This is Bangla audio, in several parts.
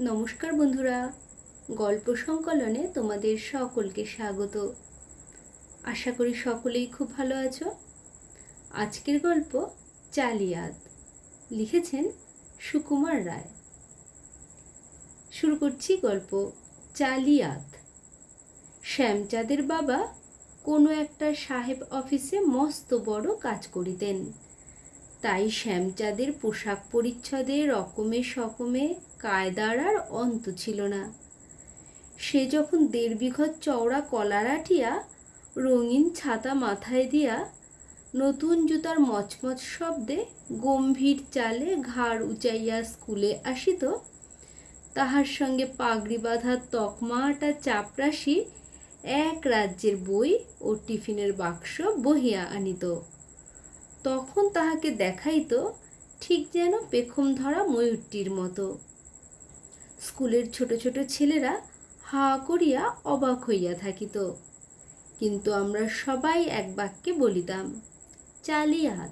নমস্কার বন্ধুরা, গল্প সংকলনে তোমাদের সকলকে স্বাগত। আশা করি সকলেই খুব ভালো আছো। আজকের গল্প চালিয়াত লিখেছেন সুকুমার রায়। শুরু করছি গল্প চালিয়াত শ্যামচাঁদের বাবা কোনো একটা সাহেব অফিসে মস্ত বড় কাজ করিতেন। তাই শ্যামচাঁদের পোশাক পরিচ্ছদে রকমে সকমে কায়দার আর অন্ত ছিল না। সে যখন দেড় বিঘত চওড়া কলার আঠিয়া রঙিন ছাতা মাথায় দিয়া নতুন জুতার মচমচ শব্দে গম্ভীর চালে ঘাড় উঁচাইয়া স্কুলে আসিত, তাহার সঙ্গে পাগড়ি বাঁধা তকমাটা চাপরাশি এক রাজ্যের বই ও টিফিনের বাক্স বহিয়া আনিত। তখন তাহাকে দেখাইত ঠিক যেন পেখম ধরা ময়ূরটির মতো। স্কুলের ছোট ছোট ছেলেরা হা করিয়া অবাক হইয়া থাকিত। কিন্তু আমরা সবাই এক বাক্যে বলিতাম চালিয়াত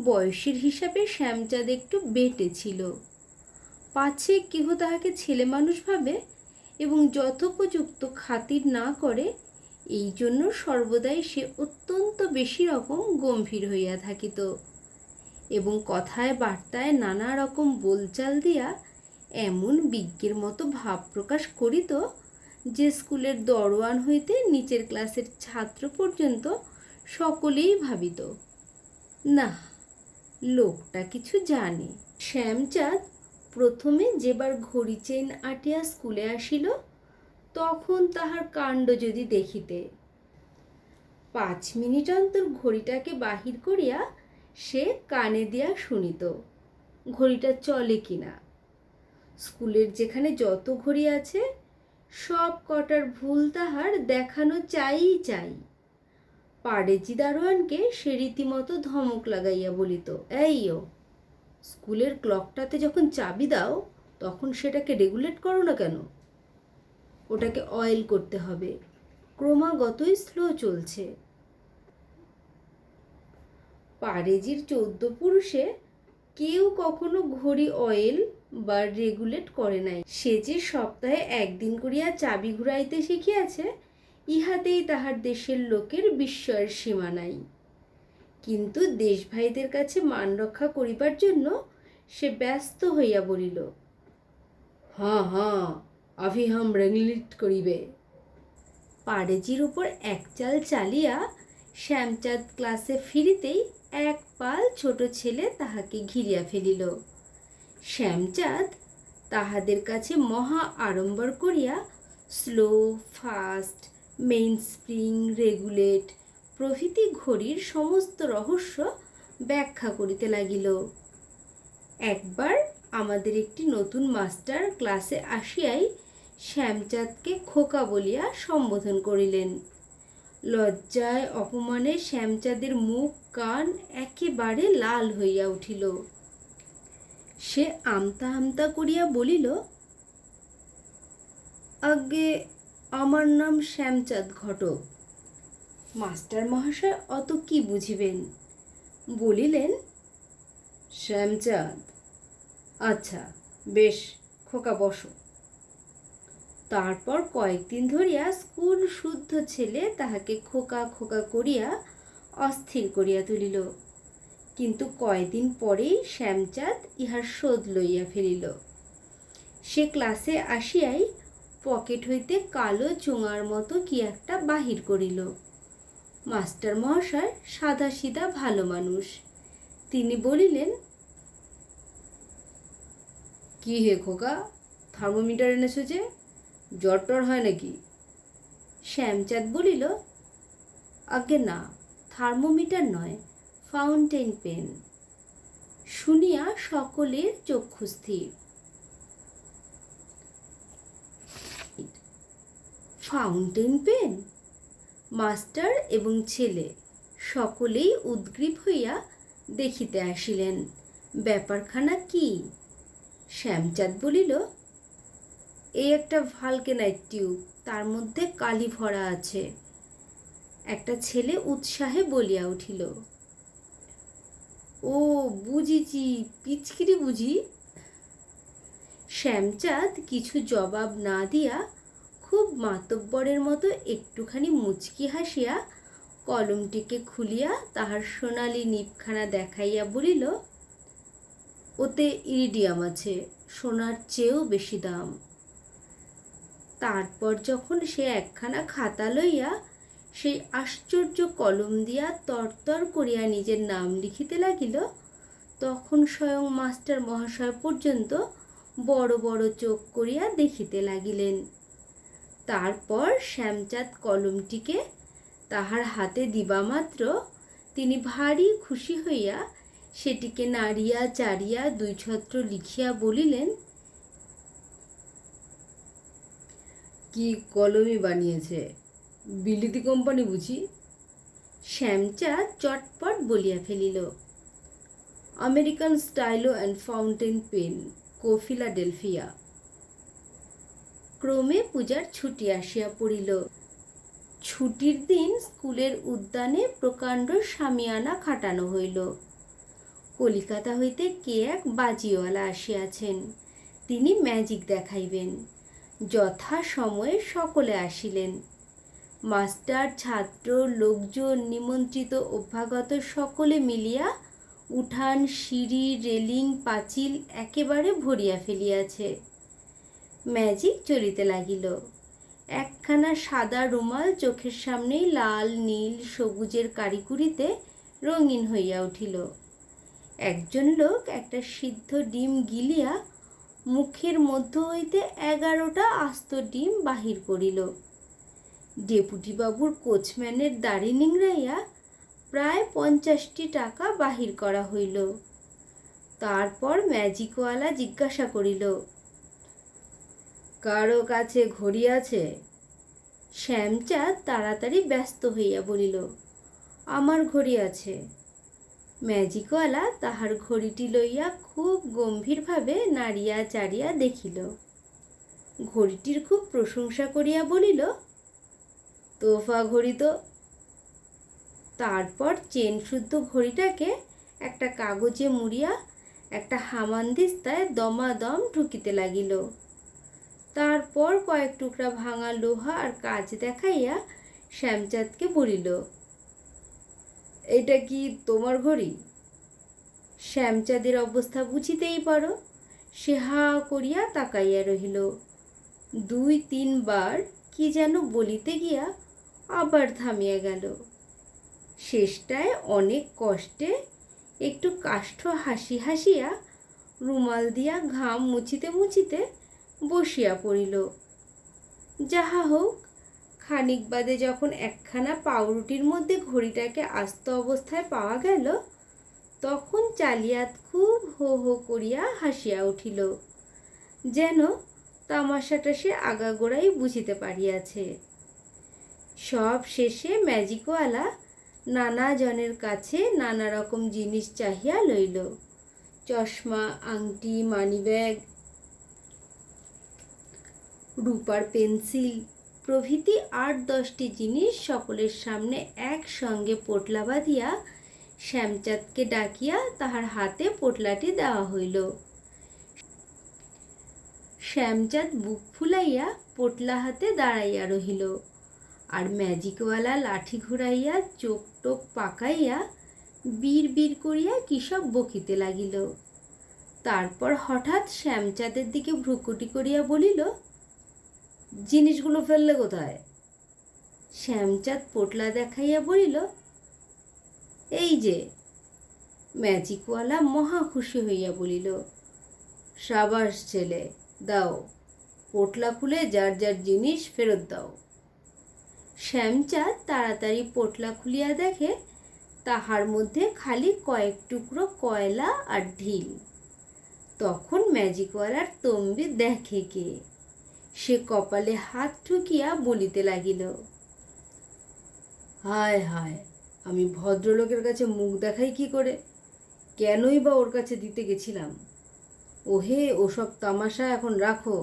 বয়সের হিসাবে শ্যামচাঁদ একটু বেটে ছিল। পাছে কেহ তাহাকে ছেলে মানুষ ভাবে এবং যথোপযুক্ত খাতির না করে এই জন্য সর্বদাই সে অত্যন্ত বেশি রকম গম্ভীর হইয়া থাকিত এবং কথায় বার্তায় নানা রকম বোলচাল দিয়া এমন বিজ্ঞের মতো ভাব প্রকাশ করিত যে স্কুলের দরোয়ান হইতে নিচের ক্লাসের ছাত্র পর্যন্ত সকলেই ভাবিত, না, লোকটা কিছু জানে। শ্যামচাঁদ প্রথমে যেবার ঘড়ি চেন আটিয়া স্কুলে আসিল তখন তাহার কাণ্ড যদি দেখিতে। পাঁচ মিনিট অন্তর ঘড়িটাকে বাহির করিয়া সে কানে দিয়া শুনিত, ঘড়িটা চলে কিনা। স্কুলের যেখানে যত ঘড়ি আছে, সব কটার ভুল তাহার দেখানো চাই চাই। পাড়েজি দারোয়ানকে সে রীতিমতো ধমক লাগাইয়া বলিত এইও স্কুলের ক্লকটাতে যখন চাবি দাও, তখন সেটাকে রেগুলেট করো না কেন? ওটাকে অয়েল করতে হবে। ক্রমাগতই স্লো চলছে। পারেজির চোদ্দ পুরুষে কেউ কখনো ঘড়ি অয়েল বা রেগুলেট করে নাই। সে যে সপ্তাহে একদিন করিয়া চাবি ঘুরাইতে শিখিয়াছে, ইহাতেই তাহার দেশের লোকের বিস্ময়ের সীমা নাই। কিন্তু দেশভাইদের কাছে মান রক্ষা করিবার জন্য সে ব্যস্ত হইয়া বলিল হ্যাঁ হ্যাঁ আভি হাম করিবে। পাড়েজির উপর এক চাল চালিয়া শ্যামচাঁদ ক্লাসে ফিরিতেই এক পাল ছোট ছেলে তাহাকে ঘিরিয়া ফেলিল। শ্যামচাঁদ তাহাদের কাছে মহা আড়ম্বর করিয়া slow fast main spring regulate প্রভৃতি ঘড়ির সমস্ত রহস্য ব্যাখ্যা করিতে লাগিল। একবার আমাদের একটি নতুন মাস্টার ক্লাসে আসিয়াই শ্যামচাঁদকে খোকা বলিয়া সম্বোধন করিলেন। লজ্জায় অপমানে শ্যামচাঁদের মুখ, কান একেবারে লাল হইয়া উঠিল। সে আমতা আমতা করিয়া বলিল, আগে আমার নাম শ্যামচাঁদ ঘটক। মাস্টার মহাশয় অত কি বুঝিবেন? বলিলেন, শ্যামচাঁদ আচ্ছা বেশ, খোকা বসো। তারপর কয়েকদিন ধরিয়া স্কুল শুদ্ধ ছেলে তাহাকে খোকা খোকা করিয়া অস্থির করিয়া তুলিল। কিন্তু কয়দিন পরেই শ্যামচাঁদ ইহার শোধ লইয়া ফেলিল। সে ক্লাসে আসিয়াই পকেট হইতে কালো চোঙার মতো কি একটা বাহির করিল। মাস্টার মহাশয় সাদা সিধা ভালো মানুষ। তিনি বলিলেন, কি হে খোকা, থার্মোমিটার এনেছো যে? জ্বর টর হয় নাকি? শ্যামচাঁদ বলিল আগে না, থার্মোমিটার নয়, ফাউন্টেন পেন। শুনিয়া সকলের চক্ষু স্থির। Fountain pen? মাস্টার এবং ছেলে সকলেই উদ্গ্রীব হইয়া দেখিতে আসিলেন। ব্যাপারখানা কি? শ্যামচাঁদ বলিল এই একটা ভালকেনাইট টিউব, তার মধ্যে কালি ভরা আছে। একটা ছেলে উৎসাহে বলিয়া উঠিল, ও বুঝিছি পিচকিরি বুঝি? শ্যামচাঁদ কিছু জবাব না দিয়া খুব মাতব্বরের মতো একটুখানি মুচকি হাসিয়া কলমটিকে খুলিয়া তাহার সোনালি নিপখানা দেখাইয়া বলিল, ওতে ইরিডিয়াম আছে, সোনার চেয়েও বেশি দাম। তারপর যখন সে একখানা খাতা লইয়া সেই আশ্চর্য কলম দিয়া তরতর করিয়া নিজের নাম লিখিতে লাগিল, তখন স্বয়ং মাস্টার মহাশয় পর্যন্ত বড় বড় চোখ করিয়া দেখিতে লাগিলেন। তারপর শ্যামচাঁদ কলমটিকে তাহার হাতে দিবামাত্র তিনি ভারী খুশি হইয়া সেটিকে নাড়িয়া চাড়িয়া দুই ছত্র লিখিয়া বলিলেন কি কলমই বানিয়েছে? বিলিতি কোম্পানি বুঝি? শ্যামচা চটপট বলিয়া ফেলিল। American stylo and fountain pen, co Philadelphia. ক্রমে পূজার ছুটি আসিয়া পড়িল। ছুটির দিন স্কুলের উদ্যানে প্রকাণ্ড সামিয়ানা খাটানো হইল। কলিকাতা হইতে কে এক বাজিওয়ালা আসিয়াছেন, তিনি ম্যাজিক দেখাইবেন। যথা সময়ে সকলে আসিলেন। মাস্টার, ছাত্র, লোকজন, নিমন্ত্রিত অভ্যাগত সকলে মিলিয়া উঠান, সিঁড়ি, রেলিং, পাঁচিল একেবারে ভরিয়া ফেলিয়াছে। ম্যাজিক চলিতে লাগিল। একখানা সাদা রুমাল চোখের সামনেই লাল, নীল, সবুজের কারিকুরিতে রঙিন হইয়া উঠিল। একজন লোক একটা সিদ্ধ ডিম গিলিয়া মুখের মধ্য হইতে এগারোটা আস্ত ডিম বাহির করিল। ডেপুটিবাবুর কোচম্যানের দাড়ি নিংড়াইয়া প্রায় পঞ্চাশটি টাকা বাহির করা হইল। তারপর ম্যাজিকওয়ালা জিজ্ঞাসা করিল, কারও কাছে ঘড়ি আছে? শ্যামচাঁদ তাড়াতাড়ি ব্যস্ত হইয়া বলিল, আমার ঘড়ি আছে। ম্যাজিকওয়ালা তাহার ঘড়িটি লইয়া খুব গম্ভীরভাবে নাড়িয়া চাড়িয়া দেখিল। ঘড়িটির খুব প্রশংসা করিয়া বলিল, তোফা ঘড়ি তো। তারপর চেন শুদ্ধ ঘড়িটাকে একটা কাগজে মুড়িয়া একটা হামানদিস্তায় দমাদম ঢুকিতে লাগিল। তারপর কয়েক টুকরা ভাঙা লোহা আর কাজ দেখাইয়া শ্যামচাঁদকে বলিল এটা কি তোমার ঘড়ি? শ্যামচাঁদের অবস্থা বুঝিতেই পারো। সে হা করিয়া তাকাইয়া রহিল। দুই তিনবার কি যেন বলিতে গিয়া আবার থামিয়া গেল। শেষটায় অনেক কষ্টে একটু কাষ্ঠ হাসি হাসিয়া রুমাল দিয়া ঘাম মুছিতে মুছিতে বসিয়া পড়িল। যাহা হোক খানিক বাদে যখন একখানা পাউরুটির মধ্যে ঘড়িটাকে আস্ত অবস্থায় পাওয়া গেল, তখন চালিয়াত খুব হো হো করিয়া হাসিয়া উঠিল, যেন তামাশাটা সে আগাগোড়াই বুঝিতে পারিয়াছে। সব শেষে ম্যাজিকওয়ালা নানা জনের কাছে নানা রকম জিনিস চাহিয়া লইল, চশমা, আংটি, মানিব্যাগ, রূপার পেন্সিল প্রভৃতি আট দশটি জিনিস সকলের সামনে একসঙ্গে পোটলা বাঁধিয়া শ্যামচাঁদকে ডাকিয়া তাহার হাতে পোটলাটি দেওয়া হইল। শ্যামচাঁদ বুক ফুলাইয়া পোটলা হাতে দাঁড়াইয়া রহিল আর ম্যাজিকওয়ালা লাঠি ঘুরাইয়া চোখ টোক পাকাইয়া বীর বীর করিয়া কিসব বকিতে লাগিল। তারপর হঠাৎ শ্যামচাঁদের দিকে ভ্রুকুটি করিয়া বলিল জিনিসগুলো ফেললে কোথায়? শ্যামচাঁদ পোটলা দেখাইয়া বলিল, এই যে, ম্যাজিকওয়ালা মহা খুশি হইয়া বলিল, সাবাস ছেলে, দাও, পোটলা খুলে যার যার জিনিস ফেরত দাও। শ্যামচাঁদ তাড়াতাড়ি পোটলা খুলিয়া দেখে, তাহার মধ্যে খালি কয়েক টুকরো কয়লা আর ঢিল। তখন ম্যাজিকওয়ালার তম্বি দেখে কে? সে কপালে হাত ঠুকিয়া বলিতে লাগিল, হায় হায়, আমি ভদ্রলোকের কাছে মুখ দেখাই কি করে? কেনই বা ওর কাছে দিতে গেছিলাম? ওহে, ওসব তামাশা এখন রাখো,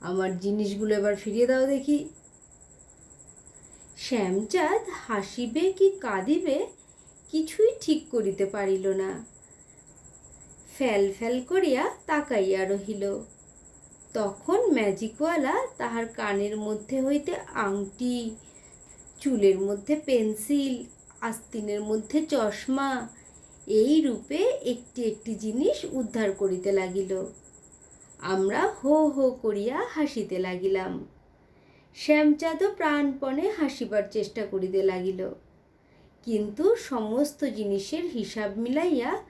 আমার জিনিসগুলো এবার ফিরিয়ে দাও দেখি। শ্যামচাঁদ হাসিবে কি কাঁদিবে, কিছুই ঠিক করিতে পারিল না। ফ্যাল ফ্যাল করিয়া তাকাইয়া রহিল। তখন ম্যাজিকওয়ালা তাহার কানের মধ্যে হইতে আংটি, চুলের মধ্যে পেন্সিল, আস্তিনের মধ্যে চশমা, এই রূপে একটি একটি জিনিস উদ্ধার করিতে লাগিল। আমরা হো হো করিয়া হাসিতে লাগিলাম। শ্যামচাঁদও প্রাণপণে হাসিবার চেষ্টা করিতে লাগিল। কিন্তু সমস্ত জিনিসের হিসাব মিলাইয়া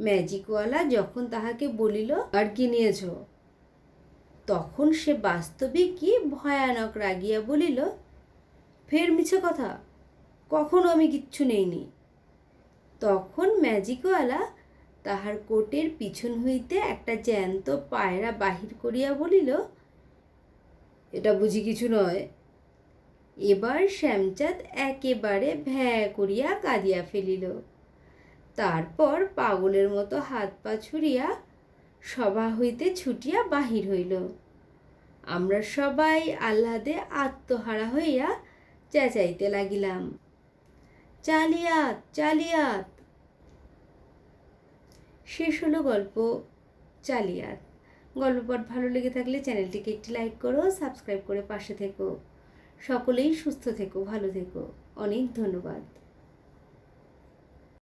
ম্যাজিকওয়ালা যখন তাহাকে বলিল, আর কি নিয়েছ? তখন সে বাস্তবে কি ভয়ানক রাগিয়া বলিল, ফের মিছে কথা, কখনো আমি কিচ্ছু নেইনি। তখন ম্যাজিকওয়ালা তাহার কোটের পিছন হইতে একটা জ্যান্ত পায়রা বাহির করিয়া বলিল, এটা বুঝি কিছু নয়। এবার শ্যামচাঁদ একেবারে ভ্যা করিয়া কাঁদিয়া ফেলিল। তারপর পাগলের মতো হাত পা ছুড়িয়া সভা হইতে ছুটিয়া বাহির হইল। আমরা সবাই আহ্লাদে আত্মহারা হইয়া চেঁচাইতে লাগিলাম। চালিয়াত চালিয়াত। শেষ হলো গল্প চালিয়াত। গল্প পাঠ ভালো লেগে থাকলে চ্যানেলটিকে একটি লাইক করো, সাবস্ক্রাইব করে পাশে থেকো। সকলেই সুস্থ থেকো, ভালো থেকো। অনেক ধন্যবাদ।